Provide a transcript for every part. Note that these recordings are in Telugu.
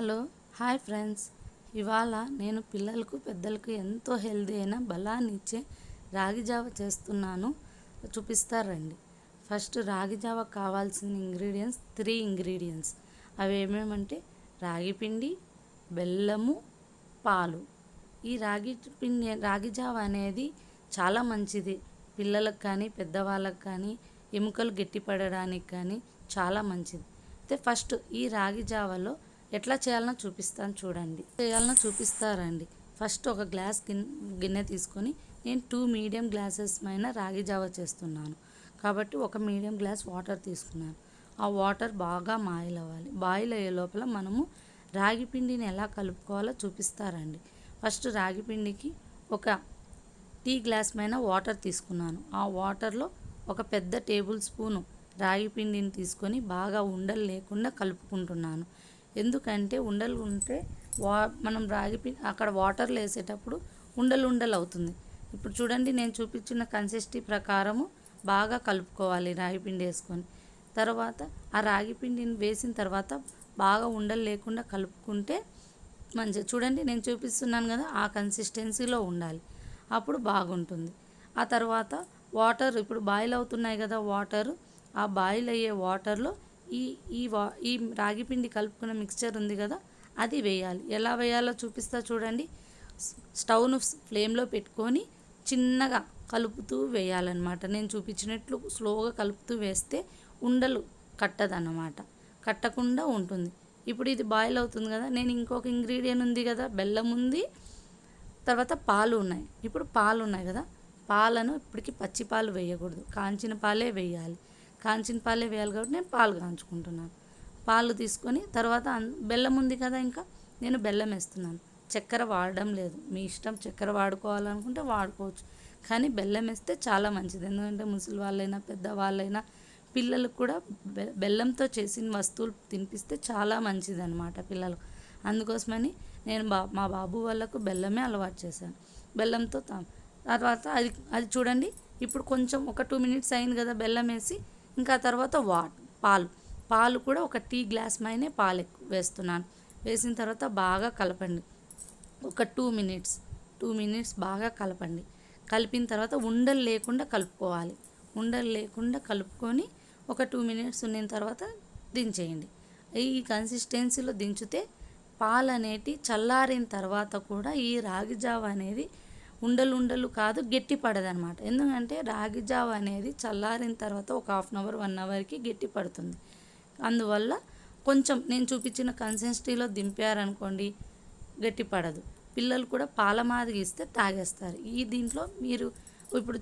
Hello hi friends. ఇవాళ నేను పిల్లలకు పెద్దలకు ఎంతో హెల్దీ అయిన బలాన్ని ఇచ్చే రాగి జావ చేస్తున్నాను. చూపిస్తారండి ఫస్ట్ రాగి జావ కావాల్సిన ఇంగ్రీడియంట్స్ త్రీ ఇంగ్రీడియంట్స్. అవి ఏమేమంటే రాగి పిండి బెల్లము పాలు. ఈ రాగి పిండి రాగి జావ అనేది చాలా మంచిది. పిల్లలకు కానీ పెద్దవాళ్ళకి కానీ ఎముకలు గట్టిపడడానికి కానీ చాలా మంచిది. అయితే ఫస్ట్ ఈ రాగి జావలో ఎట్లా చేయాలనో చూపిస్తాను చూడండి. చేయాలనో చూపిస్తారండి. ఫస్ట్ ఒక గ్లాస్ గిన్నె గిన్నె తీసుకొని నేను టూ మీడియం గ్లాసెస్ పైన రాగి జావ చేస్తున్నాను. కాబట్టి ఒక మీడియం గ్లాస్ వాటర్ తీసుకున్నాను. ఆ వాటర్ బాగా బాయిల్ అవ్వాలి. బాయిల్ అయ్యే లోపల మనము రాగి పిండిని ఎలా కలుపుకోవాలో చూపిస్తారండి. ఫస్ట్ రాగి పిండికి ఒక టీ గ్లాస్ పైన వాటర్ తీసుకున్నాను. ఆ వాటర్లో ఒక పెద్ద టేబుల్ స్పూను రాగి పిండిని తీసుకొని బాగా ఉండలు లేకుండా కలుపుకుంటున్నాను. ఎందుకంటే ఉండలు ఉంటే వా మనం రాగి పిండి అక్కడ వాటర్లో వేసేటప్పుడు ఉండలు ఉండలు అవుతుంది. ఇప్పుడు చూడండి నేను చూపించిన కన్సిస్టీ ప్రకారము బాగా కలుపుకోవాలి రాగి పిండి వేసుకొని. తర్వాత ఆ రాగి పిండిని వేసిన తర్వాత బాగా ఉండలు లేకుండా కలుపుకుంటే మంచిగా చూడండి నేను చూపిస్తున్నాను కదా ఆ కన్సిస్టెన్సీలో ఉండాలి. అప్పుడు బాగుంటుంది. ఆ తర్వాత వాటర్ ఇప్పుడు బాయిల్ అవుతున్నాయి కదా వాటర్ ఆ బాయిల్ అయ్యే వాటర్లో ఈ ఈ వా ఈ రాగి పిండి కలుపుకున్న మిక్స్చర్ ఉంది కదా అది వేయాలి. ఎలా వేయాలో చూపిస్తా చూడండి. స్టవ్ను ఫ్లేమ్లో పెట్టుకొని చిన్నగా కలుపుతూ వేయాలన్నమాట. నేను చూపించినట్లు స్లోగా కలుపుతూ వేస్తే ఉండలు కట్టదన్నమాట. కట్టకుండా ఉంటుంది. ఇప్పుడు ఇది బాయిల్ అవుతుంది కదా నేను ఇంకొక ఇంగ్రీడియంట్ ఉంది కదా బెల్లం ఉంది తర్వాత పాలు ఉన్నాయి. ఇప్పుడు పాలు ఉన్నాయి కదా పాలను ఇప్పటికి పచ్చి పాలు వేయకూడదు. కాంచిన పాలే వేయాలి. కాంచిన పాలే వేయాలి కాబట్టి నేను పాలు కాంచుకుంటున్నాను. పాలు తీసుకొని తర్వాత బెల్లం ఉంది కదా ఇంకా నేను బెల్లం వేస్తున్నాను. చక్కెర వాడడం లేదు. మీ ఇష్టం చక్కెర వాడుకోవాలనుకుంటే వాడుకోవచ్చు. కానీ బెల్లం వేస్తే చాలా మంచిది. ఎందుకంటే ముసలి వాళ్ళైనా పెద్దవాళ్ళైనా పిల్లలకు కూడా బె బెల్లంతో చేసిన వస్తువులు తినిపిస్తే చాలా మంచిది అనమాట పిల్లలకు అందుకోసమని నేను బా మా బాబు వాళ్ళకు బెల్లమే అలవాటు చేశాను. బెల్లంతో తర్వాత అది అది చూడండి. ఇప్పుడు కొంచెం ఒక టూ మినిట్స్ అయింది కదా బెల్లం వేసి ఇంకా తర్వాత వాట్ పాలు. పాలు కూడా ఒక టీ గ్లాస్ మైనే పాలు వేస్తున్నాను. వేసిన తర్వాత బాగా కలపండి. ఒక టూ మినిట్స్. టూ మినిట్స్ బాగా కలపండి. కలిపిన తర్వాత ఉండలు లేకుండా కలుపుకోవాలి. ఉండలు లేకుండా కలుపుకొని ఒక టూ మినిట్స్ ఉన్న తర్వాత దించేయండి. ఈ కన్సిస్టెన్సీలో దించితే పాలు అనేటి చల్లారిన తర్వాత కూడా ఈ రాగి జావ అనేది ఉండలు ఉండలు కాదు గట్టి పడదనమాట ఎందుకంటే రాగి జావ అనేది చల్లారిన తర్వాత ఒక హాఫ్ అన్ అవర్ వన్ అవర్కి గట్టి పడుతుంది అందువల్ల కొంచెం నేను చూపించిన కన్సిస్టెన్సీలో దింపారనుకోండి గట్టి పడదు పిల్లలు కూడా పాల మాదిరి ఇస్తే తాగేస్తారు. ఈ దీంట్లో మీరు ఇప్పుడు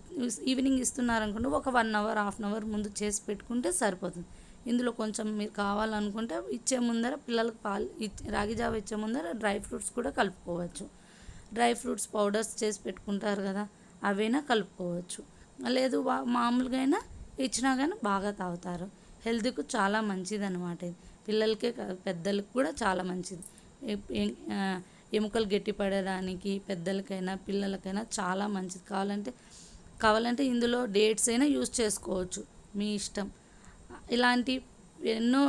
ఈవినింగ్ ఇస్తున్నారనుకోండి ఒక one hour half an hour ముందు చేసి పెట్టుకుంటే సరిపోతుంది. ఇందులో కొంచెం మీరు కావాలనుకుంటే ఇచ్చే ముందర పిల్లలకు పాలు రాగి జావ ఇచ్చే ముందర డ్రై ఫ్రూట్స్ కూడా కలుపుకోవచ్చు. డ్రై ఫ్రూట్స్ పౌడర్స్ చేసి పెట్టుకుంటారు కదా అవైనా కలుపుకోవచ్చు. లేదు మామూలుగా అయినా ఇచ్చినా కానీ బాగా తాగుతారు. హెల్త్కు చాలా మంచిది అనమాట ఇది. పిల్లలకే పెద్దలకు కూడా చాలా మంచిది. ఎముకలు గట్టిపడడానికి పెద్దలకైనా పిల్లలకైనా చాలా మంచిది. కావాలంటే కావాలంటే ఇందులో డేట్స్ అయినా యూస్ చేసుకోవచ్చు. మీ ఇష్టం. ఇలాంటి ఎన్నో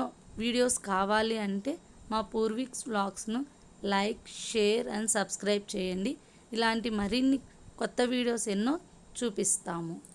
వీడియోస్ కావాలి అంటే మా పూర్వీక్స్ వ్లాగ్స్ను లైక్ షేర్ అండ్ సబ్స్క్రైబ్ చేయండి. ఇలాంటి మరిన్ని కొత్త వీడియోస్ ఎన్నో చూపిస్తాము.